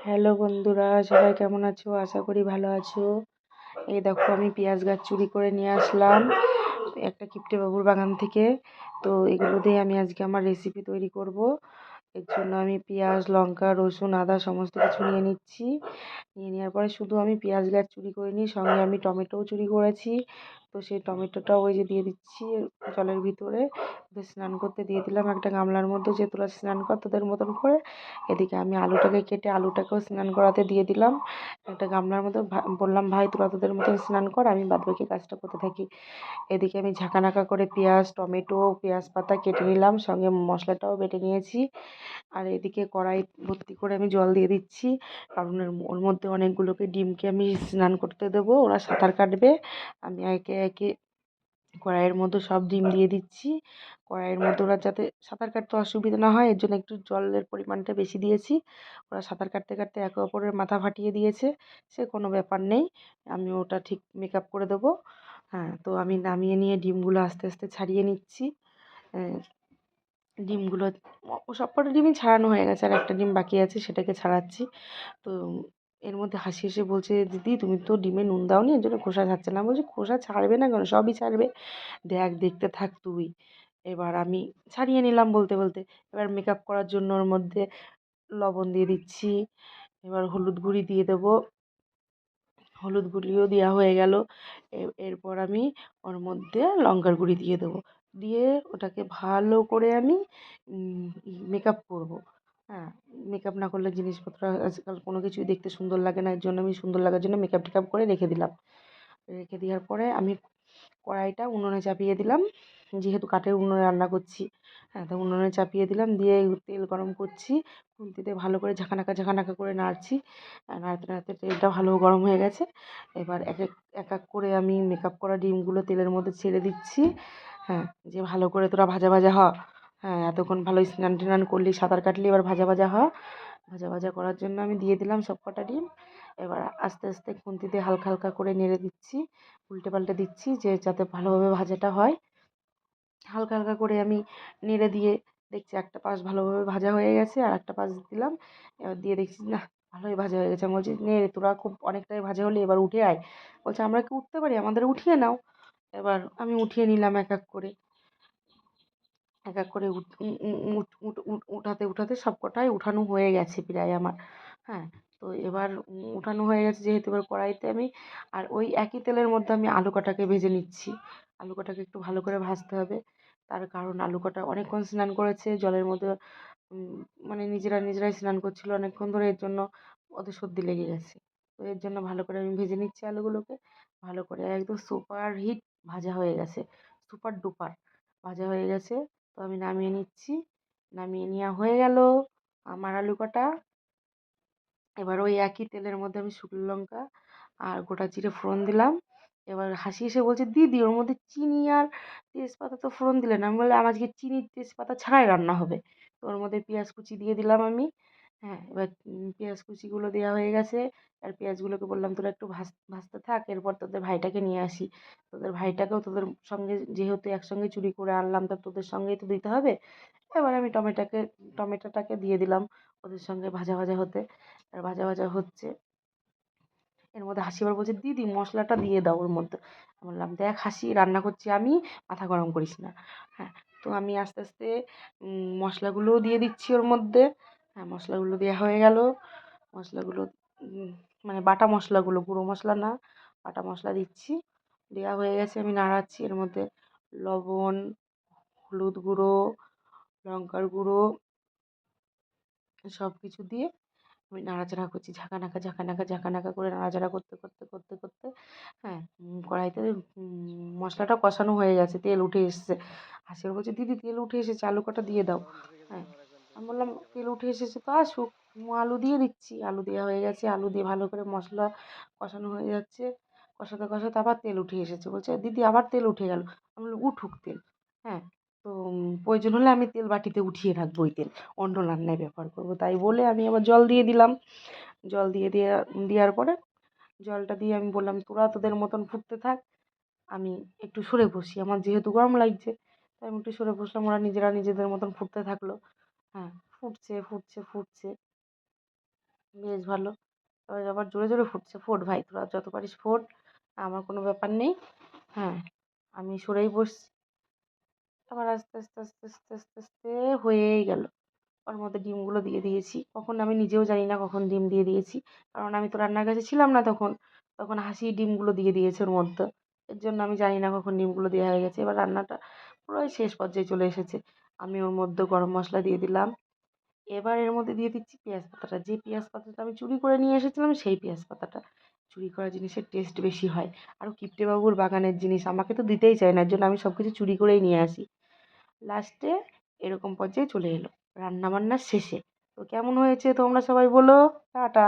Hello বন্ধুরা, সবাই কেমন আছো? আশা করি ভালো আছো। এই দেখো, আমি পেঁয়াজ গাছ চুরি করে নিয়ে আসলাম, একটা কিপটে বাবুর বাগান থেকে। তো এগুলো দিয়ে আমি আজকে আমার রেসিপি তৈরি করব। এর জন্য আমি পেঁয়াজ, লঙ্কা, রসুন, আদা, সমস্ত কিছু নিয়ে নিচ্ছি। নিয়ে নেওয়ার পরে শুধু আমি পেঁয়াজ গাছ চুরি করিনি, সঙ্গে আমি টমেটোও চুরি করেছি। তো সেই টমেটোটাও ওই যে দিয়ে দিচ্ছি জলের ভিতরে। ওদের স্নান করতে দিয়ে দিলাম একটা গামলার মধ্যে যে তোরা স্নান কর তোদের মতন করে। এদিকে আমি আলুটাকে কেটে আলুটাকেও স্নান করাতে দিয়ে দিলাম। একটা গামলার মধ্যে বললাম, ভাই, তোরা তোদের মতন স্নান কর, আমি বাদবাকি কাজটা করতে থাকি। এদিকে আমি ঝাঁকানাকা করে পেঁয়াজ, টমেটো, পেঁয়াজ পাতা কেটে নিলাম, সঙ্গে মশলাটাও বেটে নিয়েছি। আর এদিকে কড়াই ভর্তি করে আমি জল দিয়ে দিচ্ছি। কারণ ওর মধ্যে অনেকগুলোকে ডিমকে আমি স্নান করতে দেবো, ওরা সাঁতার কাটবে। আমি একে একে কড়াইয়ের মধ্যে সব ডিম দিয়ে দিচ্ছি। কড়াইয়ের মধ্যে ওরা যাতে সাঁতার কাটতে অসুবিধা না হয়, এর জন্য একটু জলের পরিমাণটা বেশি দিয়েছি। ওরা সাঁতার কাটতে কাটতে একে অপরের মাথা ফাটিয়ে দিয়েছে, সে কোনো ব্যাপার নেই। আমি ওটা ঠিক মেকআপ করে দেবো। হ্যাঁ তো আমি নামিয়ে নিয়ে ডিমগুলো আস্তে আস্তে ছাড়িয়ে নিচ্ছি। ডিমগুলো সব কটা ডিমই ছাড়ানো হয়ে গেছে আর একটা ডিম বাকি আছে সেটাকে ছাড়াচ্ছি। তো এর মধ্যে হাসি হেসে বলছে, দিদি, তুমি তো ডিমে নুন দাওনি, এর জন্য খোসা ছাড়ছে না। বলছি, খোসা ছাড়বে না কেন? সবই ছাড়বে। দেখ, দেখতে থাক তুই। এবার আমি ছাড়িয়ে নিলাম বলতে বলতে। এবার মেকআপ করার জন্য ওর মধ্যে লবণ দিয়ে দিচ্ছি। এবার হলুদ গুঁড়ি দিয়ে দেবো। হলুদ গুঁড়িও দেওয়া হয়ে গেল। এরপর আমি ওর মধ্যে লঙ্কার গুঁড়ি দিয়ে দেবো। দিয়ে ওটাকে ভালো করে আমি মেকআপ করব। হ্যাঁ মেকআপ না করলে জিনিসপত্র আজকাল কোনো কিছুই দেখতে সুন্দর লাগে না। এর জন্য আমি সুন্দর লাগার জন্য মেকআপ টেকআপ করে রেখে দিলাম। রেখে দেওয়ার পরে আমি কড়াইটা উনুনে চাপিয়ে দিলাম। যেহেতু কাঠের উনুনে রান্না করছি তো উনুনে চাপিয়ে দিলাম। দিয়ে তেল গরম করছি। খুন্তিতে ভালো করে ঝাঁকানাকা ঝাঁকানাকা করে নাড়ছি। নাড়তে নাড়তে তেলটা ভালো গরম হয়ে গেছে। এবার এক এক এক এক করে আমি মেকআপ করা ডিমগুলো তেলের মধ্যে ছেড়ে দিচ্ছি। হ্যাঁ যে ভালো করে তোরা ভাজা ভাজা হ। হ্যাঁ এতক্ষণ ভালো স্নান টিনান করলি, সাঁতার কাটলি, এবার ভাজা ভাজা হ। ভাজা ভাজা করার জন্য আমি দিয়ে দিলাম সব কটা ডিম। এবার আস্তে আস্তে খুন্তিতে হালকা হালকা করে নেড়ে দিচ্ছি। উল্টে পাল্টে দিচ্ছি যে যাতে ভালোভাবে ভাজাটা হয়। হালকা হালকা করে আমি নেড়ে দিয়ে দেখছি একটা পাশ ভালোভাবে ভাজা হয়ে গেছে আর একটা পাশ দিলাম। এবার দিয়ে দেখছি, না, ভালোই ভাজা হয়ে গেছে। আমি বলছি, নে তোরা খুব অনেকটাই ভাজা হলে এবার উঠে আয়। বলছে, আমরা কি উঠতে পারি? আমাদের উঠিয়ে নাও। এবার আমি উঠিয়ে নিলাম এক এক করে। এক এক করে উঠাতে উঠাতে সব কটাই উঠানো হয়ে গেছে প্রায় আমার। হ্যাঁ তো এবার উঠানো হয়ে গেছে যেহেতু এবার কড়াইতে আমি। আর ওই একই তেলের মধ্যে আমি আলু কটাকে ভেজে নিচ্ছি। আলু কটাকে একটু ভালো করে ভাজতে হবে। তার কারণ আলু কটা অনেকক্ষণ স্নান করেছে, জলের মধ্যে মানে নিজেরা নিজেরাই স্নান করছিল অনেকক্ষণ ধরে, এর জন্য ওদের সর্দি লেগে গেছে। তো এর জন্য ভালো করে আমি ভেজে নিচ্ছি আলুগুলোকে, ভালো করে একদম সুপার হিট ভাজা হয়ে গেছে সুপার ডুপার ভাজা হয়ে গেছে। তো আমি নামিয়ে নিচ্ছি, নামিয়ে নেওয়া হয়ে গেল আমার আলু কটা। এবার ওই একই তেলের মধ্যে আমি শুকনো লঙ্কা আর গোটা জিরে ফোড়ন দিলাম। এবার হাসি এসে বলছে, দিদি, ওর মধ্যে চিনি আর তেজপাতা তো ফোড়ন দিলে না? আমি বললাম, আজকে চিনি তেজপাতা ছাড়াই রান্না হবে। তো ওর মধ্যে পেঁয়াজ কুচি দিয়ে দিলাম আমি। হ্যাঁ এবার পেঁয়াজ কুচিগুলো দেওয়া হয়ে গেছে। আর পেঁয়াজগুলোকে বললাম, তোরা একটু ভাজ, ভাজতে থাক, এরপর তোদের ভাইটাকে নিয়ে আসি। তোদের ভাইটাকেও তোদের সঙ্গে যেহেতু একসঙ্গে চুরি করে আনলাম, তা তোদের সঙ্গেই তো দিতে হবে। এবার আমি টমেটোকে, টমেটোটাকে দিয়ে দিলাম ওদের সঙ্গে ভাজা ভাজা হতে। আর ভাজা ভাজা হচ্ছে। এর মধ্যে হাসি এবার বলছে, দিদি, মশলাটা দিয়ে দাও ওর মধ্যে। বললাম, দেখ হাসি, রান্না করছি আমি, মাথা গরম করিস না। হ্যাঁ তো আমি আস্তে আস্তে মশলাগুলোও দিয়ে দিচ্ছি ওর মধ্যে। হ্যাঁ মশলাগুলো দেওয়া হয়ে গেল। মশলাগুলো মানে বাটা মশলাগুলো, গুঁড়ো মশলা না, বাটা মশলা দিচ্ছি। দেওয়া হয়ে গেছে, আমি নাড়াচ্ছি এর মধ্যে লবণ, হলুদ গুঁড়ো, লঙ্কার গুঁড়ো সব কিছু দিয়ে আমি নাড়াচাড়া করছি, ঝাঁকানাকা ঝাঁকানাকা ঝাঁকানাকা করে নাড়াচাড়া করতে করতে করতে করতে হ্যাঁ কড়াইতে মশলাটা কষানো হয়ে গেছে, তেল উঠে এসছে। হাসির বলছে, দিদি, তেল উঠে এসেছে, আলু কটা দিয়ে দাও? হ্যাঁ আমি বললাম, তেল উঠে এসেছে তো আসুক আলু দিয়ে দিচ্ছি। আলু দেওয়া হয়ে গেছে, আলু দিয়ে ভালো করে মশলা কষানো হয়ে যাচ্ছে। কষাতে কষাতে আবার তেল উঠে এসেছে। বলছে, দিদি, আবার তেল উঠে গেল। আমি বললাম, উঠুক তেল। হ্যাঁ তো প্রয়োজন হলে আমি তেল বাটিতে উঠিয়ে রাখব ওই তেল। অন্য রান্নায় ব্যবহার করব, তাই বলে আমি আবার জল দিয়ে দিলাম। জল দিয়ে দেওয়া দেওয়ার পরে জলটা দিয়ে আমি বললাম, তোরা তোদের মতন ফুটতে থাক, আমি একটু সরে বসি। আমার যেহেতু গরম লাগছে, তাই আমি একটু সরে বসলাম। ওরা নিজেরা নিজেদের মতন ফুটতে থাকল। হ্যাঁ ফুটছে ফুটছে ফুটছে। বেশ ভালো। এবার আবার জোরে জোরে ফুটছে। ফোট ভাই, তোরা যত পারিস ফোট, আমার কোনো ব্যাপার নেই। হ্যাঁ আমি সরেই বসছি। আবার আস্তে আস্তে আস্তে আস্তে আস্তে আস্তে হয়েই গেল। ওর মধ্যে ডিমগুলো দিয়ে দিয়েছি। কখন আমি নিজেও জানি না কখন ডিম দিয়ে দিয়েছি। কারণ আমি তো রান্নার কাছে ছিলাম না তখন। তখন হাসি ডিমগুলো দিয়ে দিয়েছে ওর মধ্যে। এর জন্য আমি জানি না কখন ডিমগুলো দেওয়া হয়ে গেছে। এবার রান্নাটা পুরোই শেষ পর্যায়ে চলে এসেছে। আমি ওর মধ্যে গরম মশলা দিয়ে দিলাম। এবার এর মধ্যে দিয়ে দিচ্ছি পেঁয়াজ পাতাটা। যে পেঁয়াজ পাতাটা আমি চুরি করে নিয়ে এসেছিলাম, সেই পেঁয়াজ পাতাটা। চুরি করা জিনিসের টেস্ট বেশি হয়। আরও কিপ্টেবাবুর বাগানের জিনিস। আমাকে তো দিতেই চায় না। এর জন্য আমি সব কিছু চুরি করেই নিয়ে আসি। লাস্টে এরকম পর্যায়ে চলে এলো। রান্নাবান্না শেষে। তো কেমন হয়েছে তোমরা সবাই বলো? টাটা।